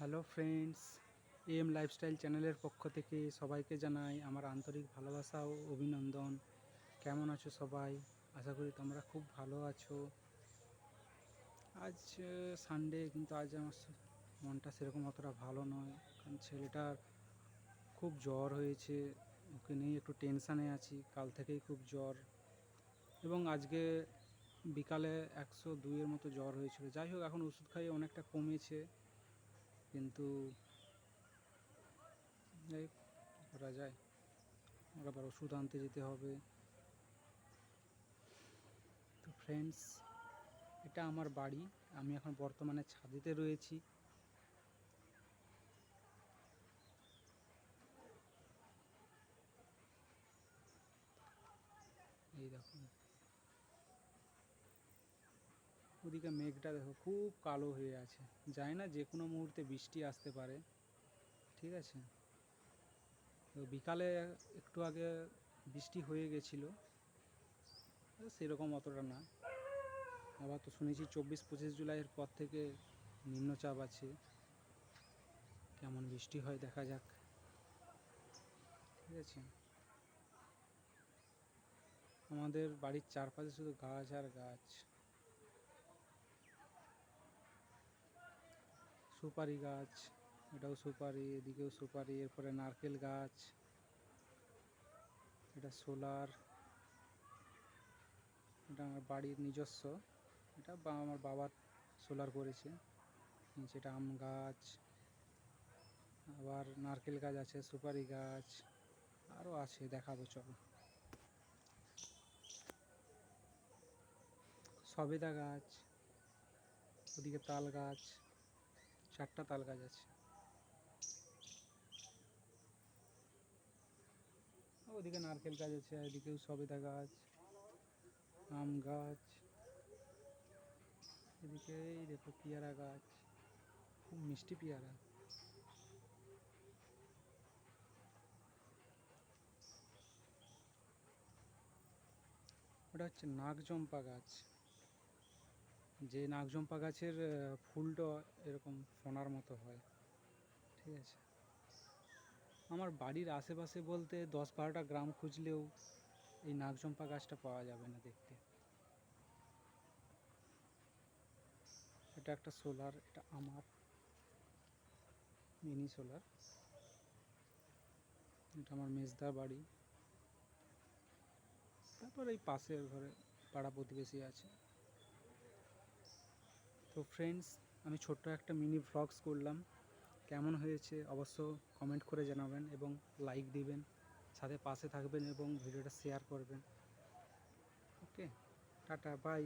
Hello friends, M lifestyle চ্যানেলের পক্ষ থেকে সবাইকে জানাই আমার আন্তরিক ভালোবাসা ও অভিনন্দন। কেমন আছো সবাই? আশা করি তোমরা খুব ভালো আছো। আজ সানডে কিন্তু আজ আমার মনটা সেরকম অতটা ভালো নয়, কারণ ছেলেটার খুব জ্বর হয়েছে, ওকে নিয়ে একটু টেনশানে আছি, কাল থেকেই খুব জ্বর। এবং আজকে বিকালে একশো দুইয়ের মতো জ্বর হয়েছিল। যাই হোক, এখন ওষুধ খাইয়ে অনেকটা কমেছে। কিন্তু এই করা যায়। আবার ওষুধ আনতে যেতে হবে। তো ফ্রেন্ডস এটা আমার বাড়ি। আমি এখন বর্তমানে ছাদেতে রয়েছি এই দেখুন ওদিকে মেঘটা দেখো, খুব কালো হয়ে আছে। যায় না যে কোনো মুহূর্তে বৃষ্টি আসতে পারে। ঠিক আছে? তো বিকালে একটু আগে বৃষ্টি হয়ে গেছিল। সেরকম অতটা না। আবার তো শুনেছি চব্বিশ, পঁচিশ জুলাইয়ের পর থেকে নিম্নচাপ আছে। কেমন বৃষ্টি হয় দেখা যাক। ঠিক আছে? আমাদের বাড়ির চারপাশে শুধু গাছ আর গাছ। সুপারি গাছ, এটাও সুপারি, এদিকেও সুপারি, এরপরে নারকেল গাছ, এটা সোলার, এটা আমার বাড়ির নিজস্ব, এটা আমার বাবার সোলার করেছে এটা আম গাছ, আবার নারকেল গাছ আছে, সুপারি গাছ, আরও আছে, দেখাবো, চলো। সবেদা গাছ, ওদিকে তাল গাছ চারটা তাল গাছ আছে। ওদিকে নারকেল গাছ আছে এদিকেও সবেদা গাছ, আম গাছ, এদিকে এই দেখো পেয়ারা গাছ, খুব মিষ্টি পেয়ারা। ওটা হচ্ছে নাগচম্পা গাছ। যে নাগচম্পা গাছের ফুলটা এরকম ফোনার মতো হয়। ঠিক আছে? আমার বাড়ির আশেপাশে বলতে দশ বারোটা গ্রাম খুঁজলেও এই নাগচম্পা গাছটা পাওয়া যাবে না দেখতে। এটা একটা সোলার, এটা আমার। Mini solar. এটা আমার মেজদার বাড়ি। তারপর এই পাশের ঘরে পাড়া প্রতিবেশী আছে। তো ফ্রেন্ডস আমি ছোট্ট একটা মিনি ভ্লগস করলাম। কেমন হয়েছে অবশ্য কমেন্ট করে জানাবেন এবং লাইক দিবেন, সাথে পাশে থাকবেন এবং ভিডিওটা শেয়ার করবেন। ওকে টাটা বাই